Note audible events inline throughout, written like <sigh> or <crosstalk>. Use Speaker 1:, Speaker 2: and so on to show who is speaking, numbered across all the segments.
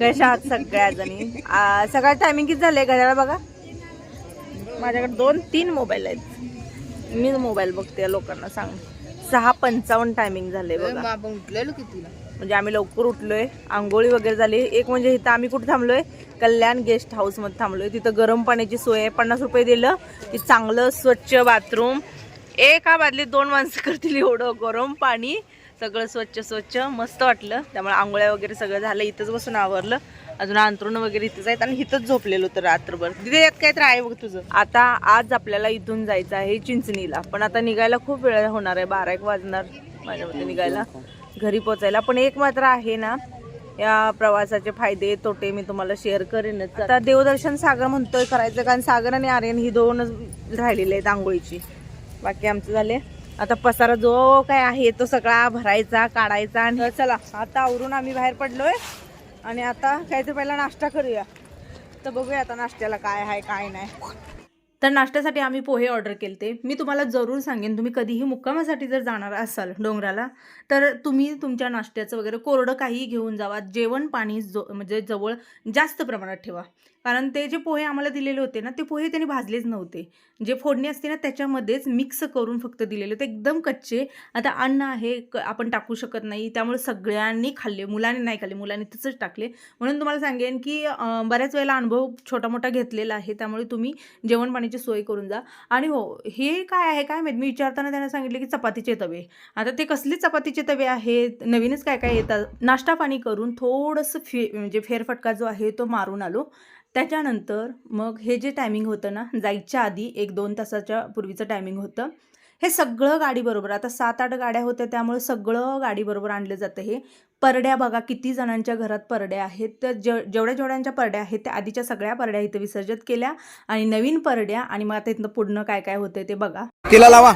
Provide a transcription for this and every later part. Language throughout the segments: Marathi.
Speaker 1: कशा आहात सगळ्या जणी? सकाळ टायमिंग किती झालंय घड्याला बघा? माझ्याकडे दोन तीन मोबाईल आहेत. मी मोबाईल बघते लोकांना सांग. सहा पंचावन्न टायमिंग झाले बघा.
Speaker 2: आपण उठलेलो कितीला?
Speaker 1: म्हणजे आम्ही लवकर उठलोय आंघोळी वगैरे झाली. एक म्हणजे इथं आम्ही कुठे थांबलोय? कल्याण गेस्ट हाऊसमध्ये थांबलोय. तिथं गरम पाण्याची सोय आहे. पन्नास रुपये दिलं. की चांगलं स्वच्छ बाथरूम एका बादलीत दोन माणसं करतील एवढं गरम पाणी. सगळं स्वच्छ स्वच्छ मस्त वाटलं. त्यामुळे आंघोळ्या वगैरे सगळं झालं इथंच बसून आवरलं. अजून अंतरुण वगैरे इथंच आहेत आणि इथंच झोपलेलो तर रात्रभर. तिथे यात काय तर आहे बघ तुझं. आता आज आपल्याला इथून जायचं आहे चिंचणीला. पण आता निघायला खूप वेळ होणार आहे. बारा एक वाजणार माझ्या मते निघायला. घरी पोचायला पण एक मात्र आहे ना या प्रवासाचे फायदे तोटे मी तुम्हाला शेअर करेनच. आता देवदर्शन सागर म्हणतोय करायचं. कारण सागर आणि आर्यन ही दोनच राहिलेले आहेत आंघोळीची. बाकी आमचं झाले? आता पसारा जो काय आहे तो सगळा भरायचा काढायचा आणि चला आता आवरून आम्ही बाहेर पडलोय. आणि आता काहीतरी पहिला नाश्ता करूया. तर बघूया आता नाश्त्याला काय आहे काय नाही. तर नाश्त्यासाठी आम्ही पोहे ऑर्डर केलते. मी तुम्हाला जरूर सांगेन तुम्ही कधीही मुक्कामासाठी जर जाणार असाल डोंगराला तर तुम्ही तुमच्या नाश्त्याचं वगैरे कोरडं काहीही घेऊन जावा. जेवण पाणी जो म्हणजे जवळ जास्त प्रमाणात ठेवा. कारण ते जे पोहे आम्हाला दिलेले होते ना ते पोहे त्यांनी भाजलेच नव्हते. जे फोडणी असते ना त्याच्यामध्येच मिक्स करून फक्त दिलेले होते. एकदम कच्चे. आता अन्न आहे क- आपण टाकू शकत नाही. त्यामुळे सगळ्यांनी खाल्ले. मुलांनी नाही खाल्ले. मुलांनी तसंच टाकले. म्हणून तुम्हाला सांगेन की बऱ्याच वेळेला अनुभव छोटा मोठा घेतलेला आहे. त्यामुळे तुम्ही जेवण पाण्याची सोय करून जा. आणि हो हे काय आहे काय माहीत? मी विचारताना त्यांना सांगितले की चपातीचे तवे. आता ते कसले चपातीचे तवे आहेत? नवीनच काय काय येतात? नाश्ता पाणी करून थोडंसं फे म्हणजे फेरफटका जो आहे तो मारून आलो. त्याच्यानंतर मग हे जे टायमिंग होतं ना जायच्या आधी एक दोन तासाच्या पूर्वीचं टायमिंग होतं. हे सगळं गाडीबरोबर आता सात आठ गाड्या होत्या त्यामुळे सगळं गाडीबरोबर आणलं जातं हे. परड्या बघा किती जणांच्या घरात परड्या आहेत. तर जे जेवढ्या जेवढ्यांच्या परड्या आहेत त्या आधीच्या सगळ्या परड्या इथं विसर्जित केल्या. आणि नवीन परड्या आणि मग आता इथनं पुढनं काय काय होतंय ते बघा.
Speaker 3: तिला लावा.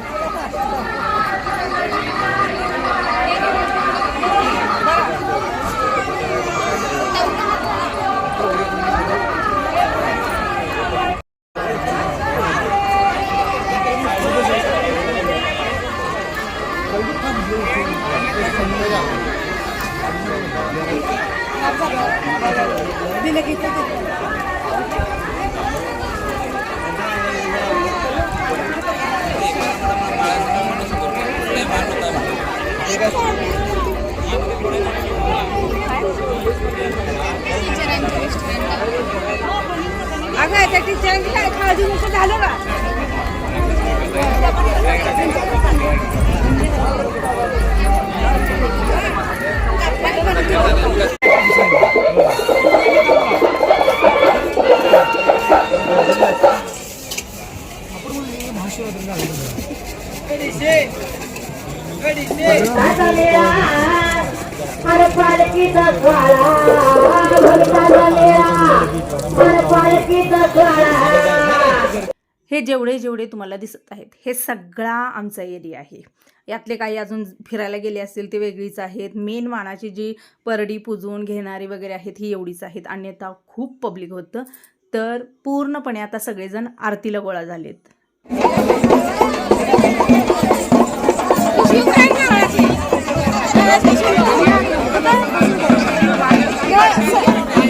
Speaker 1: अगं त्या टीचरांची काय
Speaker 4: पालकीचा पालकीचा
Speaker 1: हे जेवढे जेवढे तुम्हाला दिसत आहेत हे सगळा आमचा एरिया आहे. यातले काही अजून फिरायला गेले असतील ते वेगळीच आहेत. मेन वाणाची जी परडी पुजून घेणारी वगैरे आहेत ही एवढीच आहेत. अन्यथा खूप पब्लिक होतं. तर पूर्णपणे आता सगळेजण आरतीला गोळा झालेत.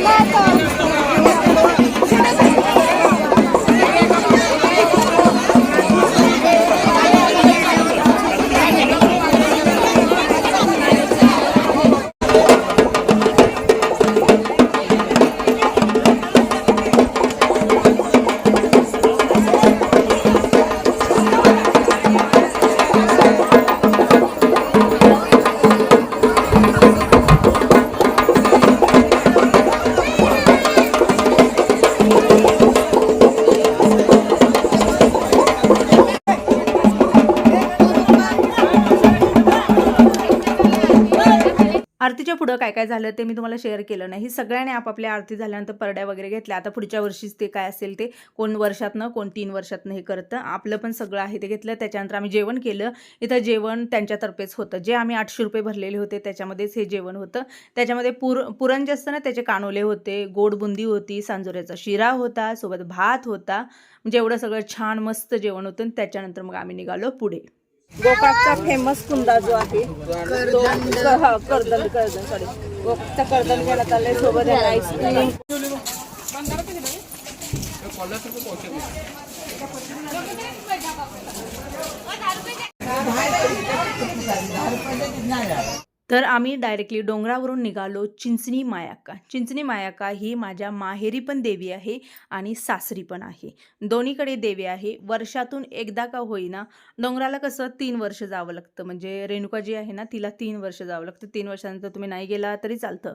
Speaker 1: ¡Mata! आरतीच्या पुढं काय काय झालं ते मी तुम्हाला शेअर केलं नाही. सगळ्यांनी आपापल्या आरती झाल्यानंतर परड्या वगैरे घेतल्या. आता पुढच्या वर्षीच ते काय असेल ते कोण वर्षातनं कोण तीन वर्षातनं हे करतं. आपलं पण सगळं आहे ते घेतलं. त्याच्यानंतर आम्ही जेवण केलं. इथं जेवण त्यांच्यातर्फेच होतं. जे आम्ही आठशे रुपये भरलेले होते त्याच्यामध्येच हे जेवण होतं. त्याच्यामध्ये पुर पुरण जे असतं ना त्याचे कानोले होते गोड बुंदी होती सांजोऱ्याचा शिरा होता सोबत भात होता. म्हणजे एवढं सगळं छान मस्त जेवण होतं आणि त्याच्यानंतर मग आम्ही निघालो पुढे. गोकाकचा फेमस कुंदा जो आहे तो हा, कर्दन कर्दन सॉरी गोपचा कडदन घ्यायला चाललंय सोबत आहे आईस्क्रीम तर आम्ही डायरेक्टली डोंगरावरून निघालो चिंचणी मायाक्का चिंचणी मायाक्का ही माझ्या माहेरी पण देवी आहे आणि सासरी पण आहे. दोन्हीकडे देवी आहे. वर्षातून एकदा का होईना डोंगराला कसं तीन वर्ष जावं लागतं. म्हणजे रेणुका जी आहे ना तिला तीन वर्ष जावं लागतं. तीन वर्षानंतर तुम्ही नाही गेला तरी चालतं.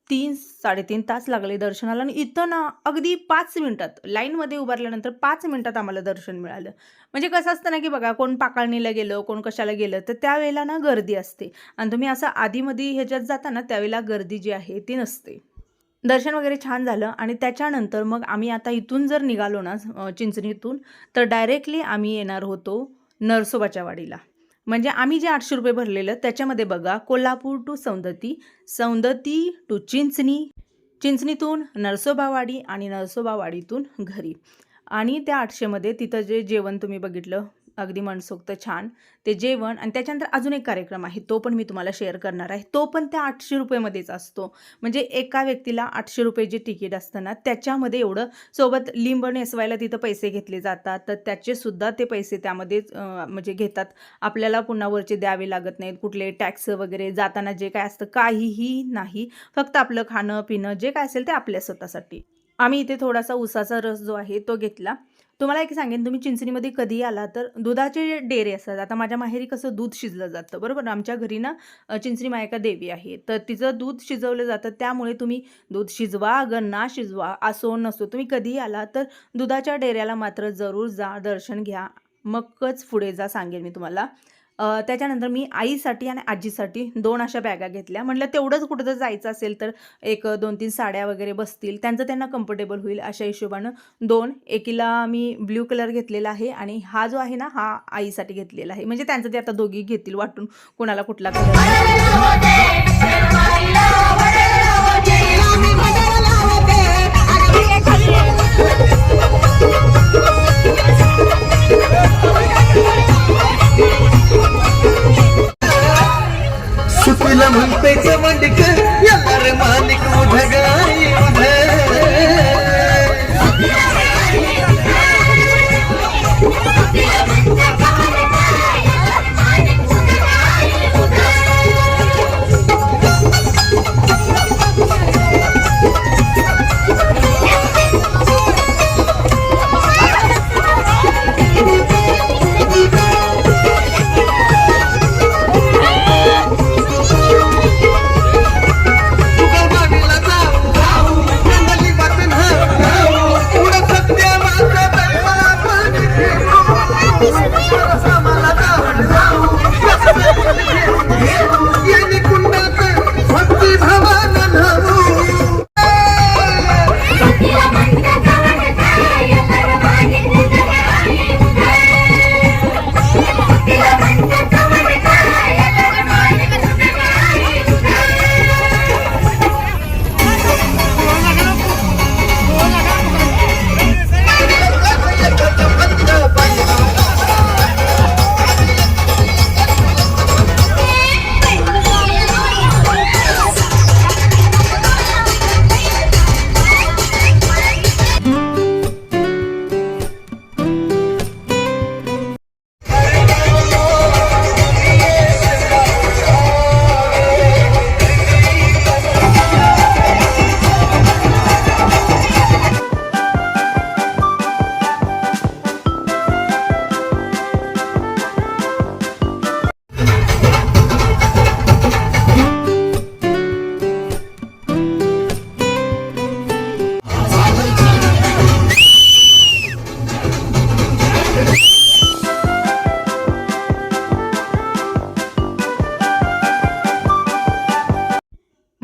Speaker 1: तीन साडेतीन तास लागले दर्शनाला आणि इथं ना अगदी पाच मिनटात लाईनमध्ये उभारल्यानंतर पाच मिनटात आम्हाला दर्शन मिळालं. म्हणजे कसं असतं ना की बघा कोण पाकाळणीला गेलं कोण कशाला गेलं तर त्यावेळेला ना गर्दी असते. आणि तुम्ही असं आधीमध्ये ह्याच्यात जाता ना त्यावेळेला गर्दी जी आहे ती नसते. दर्शन वगैरे छान झालं आणि त्याच्यानंतर मग आम्ही आता इथून जर निघालो ना चिंचणीतून तर डायरेक्टली आम्ही येणार होतो नरसोबाच्या वाडीला. म्हणजे आम्ही जे आठशे रुपये भरलेलं त्याच्यामध्ये बघा कोल्हापूर टू सौंदती सौंदती टू चिंचणी चिंचणीतून नरसोबावाडी आणि नरसोबावाडीतून घरी. आणि त्या आठशेमध्ये तिथं जे जेवण तुम्ही बघितलं अगदी मनसोक्त छान. ते जेवण आणि त्याच्यानंतर अजून एक कार्यक्रम आहे तो पण मी तुम्हाला शेअर करणार आहे. तो पण त्या आठशे रुपयेमध्येच असतो. म्हणजे एका व्यक्तीला आठशे रुपये जे तिकीट असतं ना त्याच्यामध्ये एवढं सोबत लिंब नेसवायला तिथं पैसे घेतले जातात. तर त्याचे सुद्धा ते पैसे त्यामध्ये म्हणजे घेतात. आपल्याला पुन्हा वरचे द्यावे लागत नाहीत. कुठले टॅक्स वगैरे जाताना जे काय असतं काहीही नाही. फक्त आपलं खाणं पिणं जे काय असेल ते आपल्या स्वतःसाठी. आम्ही इथे थोडासा उसाचा रस जो आहे तो घेतला. तुम्हाला एक सांगेन तुम्ही चिंचणीमध्ये कधी आला तर दुधाचे डेरे असतात. आता माझ्या माहेरी कसं दूध शिजलं जातं बरोबर? आमच्या घरी ना चिंचणी मायका देवी आहे. तर तिचं दूध शिजवलं जातं. त्यामुळे तुम्ही दूध शिजवा अगर ना शिजवा असो नसो तुम्ही कधीही आला तर दुधाच्या डेऱ्याला मात्र जरूर जा दर्शन घ्या. मगच पुढे जा सांगेन मी तुम्हाला. त्याच्यानंतर मी आईसाठी आणि आजीसाठी दोन अशा बॅगा घेतल्या. म्हटलं तेवढंच कुठं जर जायचं असेल तर एक दोन तीन साड्या वगैरे बसतील. त्यांचं त्यांना कम्फर्टेबल होईल अशा हिशोबानं दोन. एकीला मी ब्ल्यू कलर घेतलेला आहे आणि हा जो आहे ना हा आईसाठी घेतलेला आहे. म्हणजे त्यांचं ते आता दोघी घेतील वाटून कोणाला कुठला कलर <laughs>
Speaker 2: सुटीला म्हणतेच मंडिक याला रे मालिक उधगाई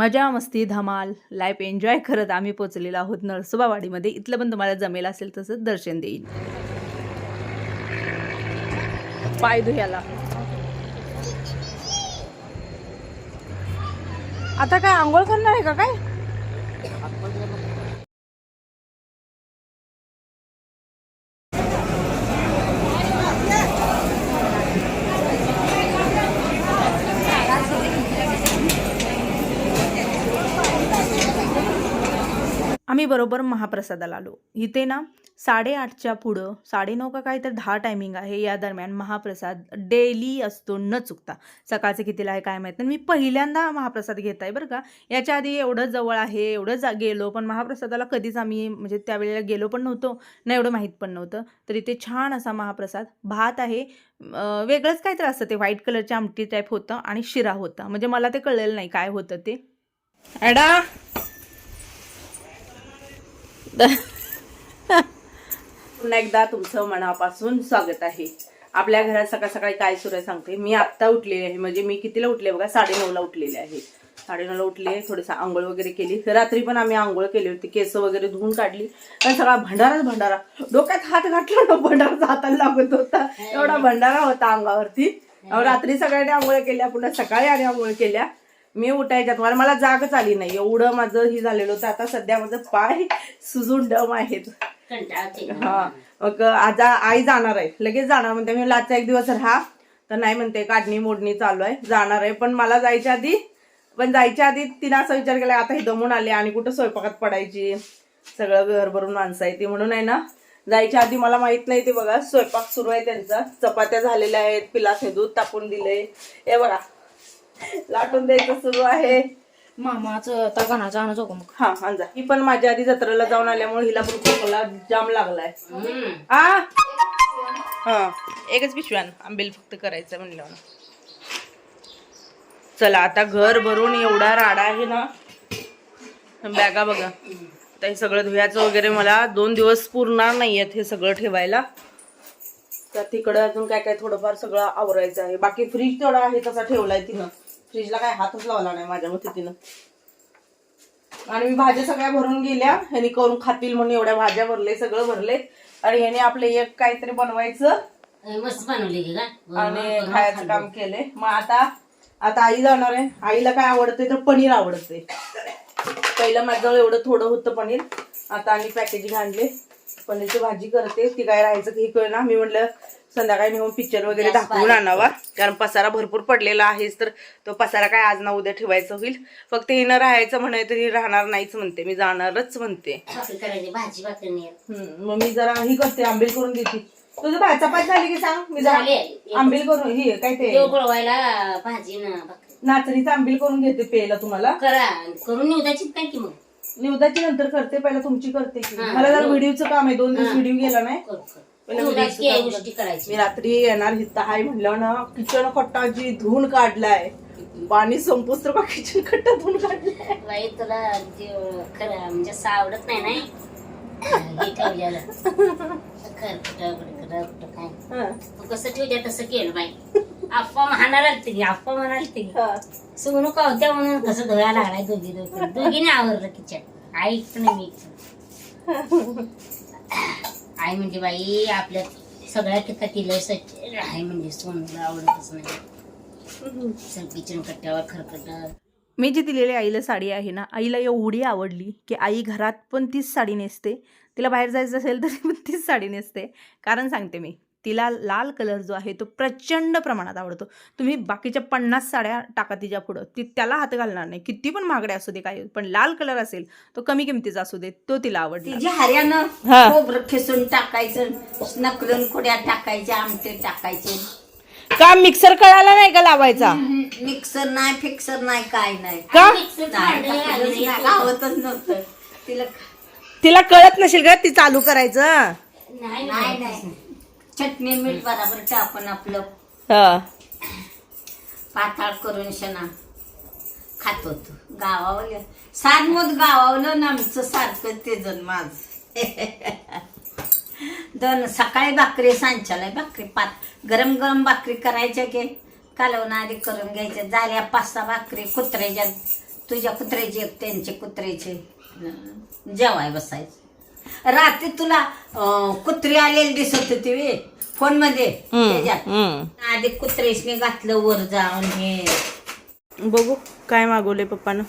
Speaker 1: मजा मस्ती धमाल लाईफ एन्जॉय करत आम्ही पोचलेलो आहोत नरसोबावाडीमध्ये. इथलं पण तुम्हाला जमेल असेल तसं दर्शन देईन. पाय धुयाला. आता काय आंघोळ करणार आहे का काय? आम्ही बरोबर महाप्रसादाला आलो. इथे ना साडेआठच्या पुढं साडेनऊ का काय तर दहा टायमिंग आहे या दरम्यान महाप्रसाद डेली असतो न चुकता. सकाळचं कितीला आहे काय माहीत नाही. मी पहिल्यांदा महाप्रसाद घेत आहे बरं का. याच्या आधी एवढं जवळ आहे एवढं जा गेलो पण महाप्रसादाला कधीच आम्ही म्हणजे त्यावेळेला गेलो पण नव्हतो. ना एवढं माहीत पण नव्हतं. तर इथे छान असा महाप्रसाद भात आहे. वेगळंच काहीतरी असतं ते. व्हाईट कलरची आमटी टाईप होतं आणि शिरा होता. म्हणजे मला ते कळलेलं नाही काय होतं ते. ॲडा पुन्हा एकदा तुमचं मनापासून स्वागत आहे. आपल्या घरात सकाळ सकाळी काय सुरू आहे सांगते. मी आत्ता उठलेली आहे. म्हणजे मी कितीला उठले बघा? साडेनऊला उठलेले आहे. साडेनऊला उठले थोडंसं आंघोळ वगैरे केली. रात्री पण आम्ही आंघोळ केली होती. केस वगैरे धुवून काढली. आणि सगळा भंडाराच भंडारा. डोक्यात हात घातला ना भंडाराचा हाताला लागत होता. एवढा भंडारा होता अंगावरती. रात्री सगळ्यांनी आंघोळ केल्या. पुन्हा सकाळी आणि आंघोळ केल्या. मी उठायच्यात. मला मला जागच आली नाही. एवढं माझं ही झालेलं होतं. आता सध्या माझं पाय सुजून डम आहेत. हा. मग आज आई जाणार आहे. लगेच जाणार. म्हणते मी लाचा एक दिवस राहा. तर नाही म्हणते काढणी मोडणी चालू आहे. जाणार आहे. पण मला जायच्या आधी पण जायच्या आधी तिनं असा विचार केला आता ही दमून आले आणि कुठं स्वयंपाकात पडायची? सगळं घर भरून माणसं आहे ती. म्हणून आहे ना जायच्या आधी मला माहीत नाही ते बघा स्वयंपाक सुरू आहे त्यांचा. चपात्या झालेल्या आहेत पिलासने दूध टाकून दिले हे बघा. लाटून द्यायचं सुरू आहे.
Speaker 3: मामाचं तर गाण्याचं आणू मग?
Speaker 1: हा अंजा ही पण माझ्या आधी जत्रेला जाऊन आल्यामुळे हिला पण खोकला जाम लागलाय. आ? हा. एकच पिशव्यान आंबेल फक्त करायचं म्हणलं चला आता घर भरून एवढा राडा आहे ना. बॅगा बघा. आता हे सगळं धुयाचं वगैरे मला दोन दिवस पुरणार नाहीयेत हे सगळं ठेवायला. तर तिकडं अजून काय काय थोडंफार सगळं आवरायचं आहे. बाकी फ्रीज तेवढा आहे तसा ठेवलाय तिनं. फ्रीजला काय हातच लावला नाही माझ्या मते तिनं आणि मी भाज्या सगळ्या भरून गेल्या ह्यानी करून खातील म्हणून एवढ्या भाज्या भरले सगळं भरले. आणि ह्याने आपले एक काहीतरी बनवायचं.
Speaker 3: मस्त बनवली
Speaker 1: आणि खायचं काम केलंय. मग आता आता आई जाणार आहे. आईला काय आवडते तर पनीर आवडते पहिलं माझ्याजवळ एवढं थोडं होतं पनीर. आता आणि पॅकेजिंग आणले पनीरची भाजी करते. ती काय राहायचं की कळ ना मी म्हटलं संध्याकाळी नेऊन पिक्चर वगैरे दाखवून आणावा. कारण पसारा भरपूर पडलेला आहेच तर तो पसारा काय आज ना उद्या ठेवायचं होईल. फक्त हिनं राहायचं म्हणाय तरी राहणार नाहीच म्हणते. मी जाणारच म्हणते. मग मी जरा ही करते आंबील करून देते. तुझं भात चपात झाली की सांग? मी
Speaker 3: झाली.
Speaker 1: आंबील करून ही काय ते?
Speaker 3: भाजी
Speaker 1: नाचणीचं आंबील करून घेते पेला तुम्हाला.
Speaker 3: करा. करून निवदाची काय की मग?
Speaker 1: निवदाची नंतर करते पहिला तुमची करते की. मला जरा व्हिडिओचं काम आहे दोन दिवस व्हिडिओ गेला नाही.
Speaker 3: गोष्टी. करायची.
Speaker 1: मी रात्री येणार हित हाय म्हणलं ना किचन कट्टाची धुवून काढलाय. पाणी संपूस तर किचन कट्टा धुवून काढलाय?
Speaker 3: बाई तुला खरं म्हणजे असं आवडत नाही नाही हे ठेवलेलं. खर कुठं कुठं कुठं काय. तू कसं ठेवल्या तसं केलं बाई. आप्पा म्हणायला आप्पा की. होत्या म्हणून कसं धुवायला लागलाय दोघी दोघी. दोघीने आवरलं किचन आई पण मी <laughs> आई म्हणजे बाई आपल्या सगळ्या ठिकाणी तिला स्वच्छ आई म्हणजे सोनला आवडतच नाही. किचन कट्ट्यावर खरकट.
Speaker 1: मी जी दिलेली आईला साडी आहे ना आईला एवढी आवडली की आई घरात पण तीच साडी नेसते. तिला बाहेर जायचं असेल तरी <laughs> पण तीच साडी नेसते. कारण सांगते मी. तिला लाल कलर जो आहे तो प्रचंड प्रमाणात आवडतो. तुम्ही बाकीच्या पन्नास साड्या टाका तिच्या पुढं. ती त्याला हात घालणार नाही. किती पण महागड्या असू दे काय पण लाल कलर असेल तो कमी किमतीचा असू दे तो तिला हा.
Speaker 5: खोबरं खिसून टाकायचं नकलून कुड्या टाकायच्या आमटे टाकायचे.
Speaker 1: का मिक्सर कळाला नाही का लावायचा?
Speaker 5: मिक्सर नाही फिक्सर नाही काय नाही.
Speaker 1: का?
Speaker 5: नव्हतं. तिला
Speaker 1: तिला कळत नसेल का ती चालू करायचं.
Speaker 3: नाही.
Speaker 5: चटणी मीठ बराबर टाकून आपलं
Speaker 1: हा.
Speaker 5: पाताळ करून शना खात होतो गावावलं. सारमत गावावलं ना आमचं सारखं ते जण माझ. दोन सकाळी भाकरी सांच्याला भाकरी पात गरम गरम भाकरी करायच्या की कालवण आधी करून घ्यायच्या. झाल्या पाच सहा भाकरी कुत्र्याच्या तुझ्या कुत्र्याचे एक त्यांचे कुत्र्याचे. जेवाय बसायचं. रात्री तुला अं, कुत्री आलेली दिसत होती फोनमध्ये. त्याच्यात.
Speaker 1: हम्म.
Speaker 5: आधी कुत्रेशने घातलं वर जाऊन हे.
Speaker 1: बघू काय मागवले पप्पानं.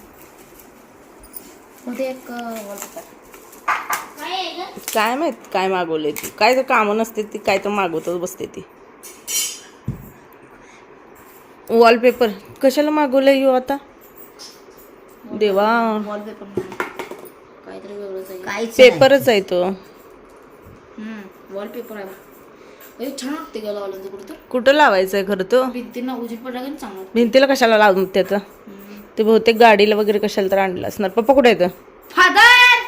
Speaker 1: काय माहीत काय मागवले ती. काय तर कामं नसते ती काय तर मागवतच बसते ती. वॉलपेपर. कशाला मागवलं येऊ आता? देवा.
Speaker 5: काहीच
Speaker 1: पेपरच आहे तो.
Speaker 6: वॉलपेपर आहे. छान वाटते गेला कुठं
Speaker 1: कुठं लावायचं आहे खरं तो?
Speaker 6: भिंतींना उजेड पडला की चांगलं
Speaker 1: भिंतीला कशाला लावून त्याचं ते बहुतेक गाडीला वगैरे कशाला तर आणलं असणार. पप्पा कुठे येतं
Speaker 6: फादर!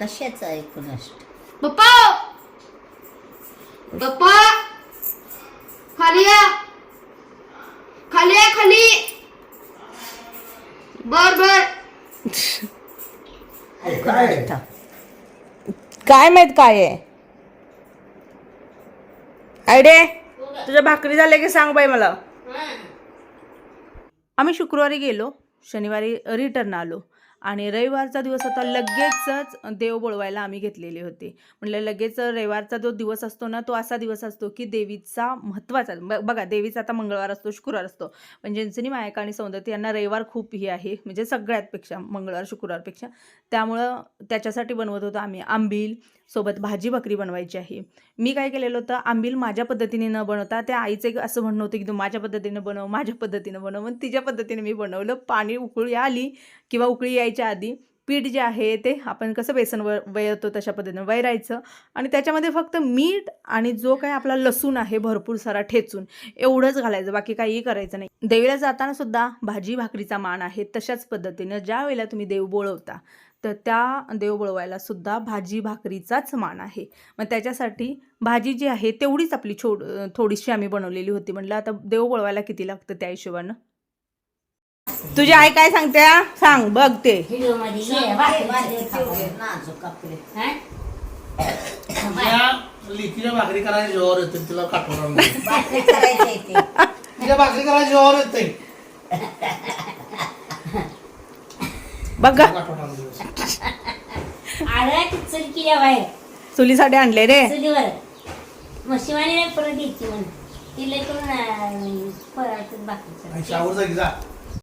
Speaker 5: कशाच आहे कुणास
Speaker 6: पप्पा! पप्पा! खाली या. खाली या खाली. बर बर. <laughs>
Speaker 1: काय माहीत काय आहे? आयडे तुझ्या भाकरी झाल्या की सांग बाई मला. आम्ही शुक्रवारी गेलो शनिवारी रिटर्न आलो. आणि रविवारचा दिवस होता लगेचच देव बोलवायला आम्ही घेतलेले होते. म्हणलं लगेच रविवारचा जो दिवस असतो ना तो असा दिवस असतो की देवीचा महत्त्वाचा ब- बघा देवीचा आता मंगळवार असतो शुक्रवार असतो. म्हणजे पण ज्यांचनी मायका आणि सौंदर्य यांना रविवार खूप ही आहे म्हणजे सगळ्यातपेक्षा मंगळवार शुक्रवारपेक्षा. त्यामुळं त्याच्यासाठी बनवत होतो आम्ही आंबील सोबत भाजी भाकरी बनवायची आहे. मी काय केलेलं होतं आंबील माझ्या पद्धतीने न बनवता त्या आईचं एक असं म्हणणं होतं की तू माझ्या पद्धतीनं बनव माझ्या पद्धतीनं बनव. मग तिच्या पद्धतीने मी बनवलं. पाणी उकळी आली किंवा उकळी यायच्या आधी पीठ जे आहे ते आपण कसं बेसन व वयतो तशा पद्धतीनं वैरायचं आणि त्याच्यामध्ये फक्त मीठ आणि जो काय आपला लसूण आहे भरपूर सारा ठेचून एवढंच घालायचं बाकी काहीही करायचं नाही. देवीला जाताना सुद्धा भाजी भाकरीचा मान आहे तशाच पद्धतीनं ज्या वेळेला तुम्ही देव बोळवता. तर त्या देव बोळवायला सुद्धा भाजी भाकरीचाच मान आहे. मग त्याच्यासाठी भाजी जी आहे तेवढीच आपली छोड थोडीशी आम्ही बनवलेली होती. म्हटलं आता देव बोळवायला किती लागतं त्या हिशोबानं? तुझी आई काय सांगते? सांग बघ ते.
Speaker 3: भाकरी हा?
Speaker 7: करायला जेवावर येते तिला
Speaker 5: भाकरी करायची ते. <laughs>
Speaker 7: तिला भाकरी करायला जेवावर येते <laughs>
Speaker 1: बघा.
Speaker 3: आळ्या चल बाहेर.
Speaker 1: चुलीसाठी आणले रे.
Speaker 3: चुलीवर. मग शिवानी परत यायची म्हण. तिला करून पराठीत भाकरी
Speaker 7: आणि शावर जा की जा.